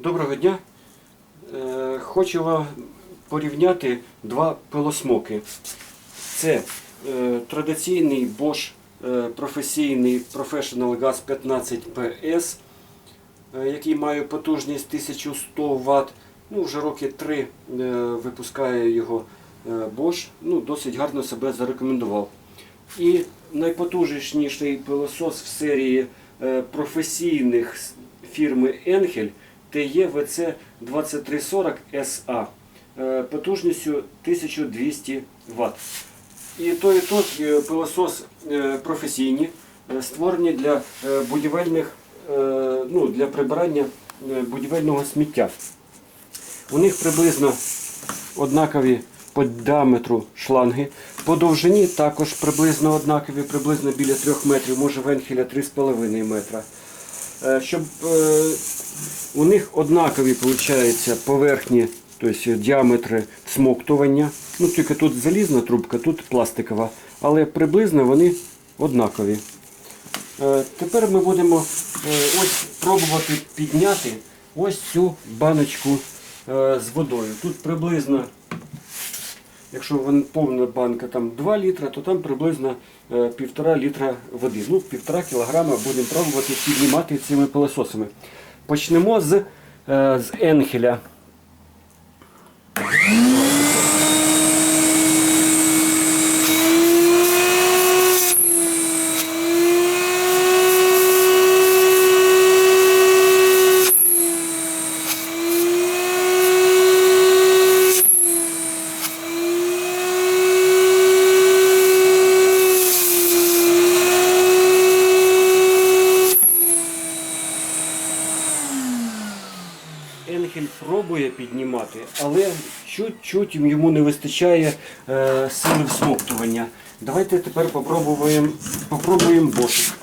Доброго дня. Е, Хочу вам порівняти два пилосмоки. Це е, традиційний Bosch е, професійний Professional Gas 15 PS, е, який має потужність 1100 Вт. Ну, вже роки три випускає його Bosch. Ну, досить гарно себе зарекомендував. І найпотужніший пилосос в серії професійних фірми Енхель ТЕВЦ 2340 SA е, потужністю 1200 Вт. І той і той е, пилосос е, професійні, е, створені для будівельних, ну, для прибирання будівельного сміття. У них приблизно однакові по діаметру шланги. По довжині також приблизно однакові, приблизно біля 3 метрів, може венхеля 3,5 метра. Е, Щоб е, у них однакові виходить, поверхні, тобто діаметри смоктування. Ну, тільки тут залізна трубка, тут пластикова, але приблизно вони однакові. Тепер ми будемо ось пробувати підняти ось цю баночку з водою. Тут приблизно, якщо повна банка там 2 літра, то там приблизно е, 1,5 літра води. Ну, 1,5 кілограма будемо пробувати піднімати цими пилососами. Почнемо з, е, з енхеля. Енхель пробує піднімати, але чуть-чуть йому не вистачає е, сили всмоктування. Давайте тепер попробуємо, попробуємо бошик.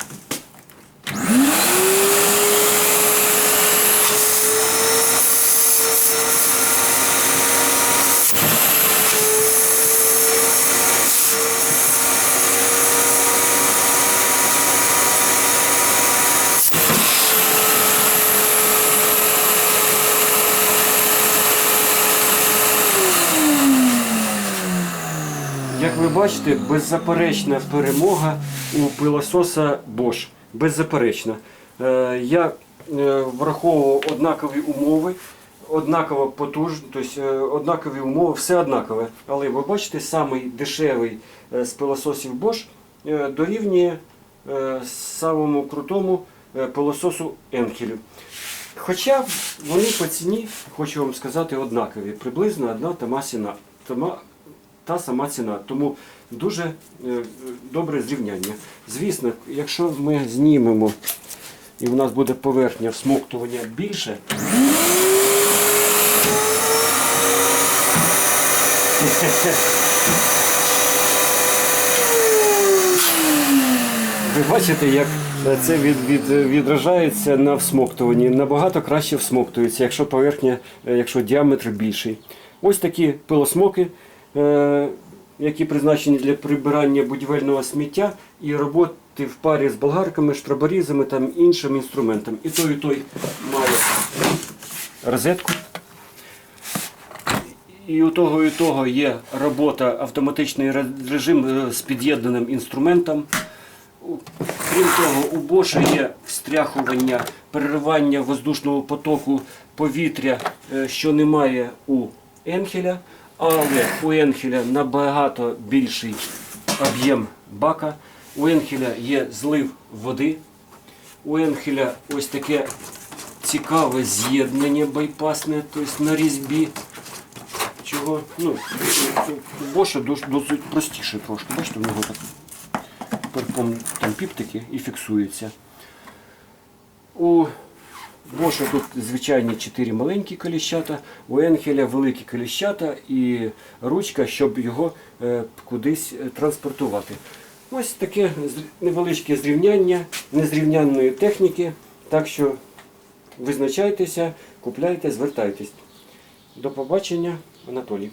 Як ви бачите, беззаперечна перемога у пилососа Bosch. Беззаперечна. Е, Я е, враховував однакові умови, однаково потужно, тобто е, однакові умови, все однакове. Але ви бачите, самий дешевий з пилососів Bosch дорівнює самому крутому пилососу Енхелю. Хоча вони по ціні, хочу вам сказати, однакові. Приблизно одна та ціна. Та сама ціна. Тому дуже е, добре зрівняння. Звісно, якщо ми знімемо і в нас буде поверхня всмоктування більше. Ви бачите, як це від, від, відражається на всмоктуванні. Набагато краще всмоктується, якщо поверхня, е, якщо діаметр більший. Ось такі пилосмоки, які призначені для прибирання будівельного сміття і роботи в парі з болгарками, штраборізами та іншим інструментом. І той, і той має розетку. І у того, і того є робота, автоматичний режим е, з під'єднаним інструментом. Крім того, у Боша є встряхування, переривання воздушного потоку повітря, е, що немає у Енхеля, але у Енхеля набагато більший об'єм бака. У Енхеля є злив води. У Енхеля ось таке цікаве з'єднання байпасне, тобто на різьбі. Чого? Ну, Боша досить простіше трошки. Бачите, в нього так перпом там піптики і фіксується. У Боша тут звичайні 4 маленькі коліщата, у Енхеля великі коліщата і ручка, щоб його е, кудись е, транспортувати. Ось таке невеличке зрівняння незрівнянної техніки. Так що визначайтеся, купляйте, звертайтесь. До побачення, Анатолій.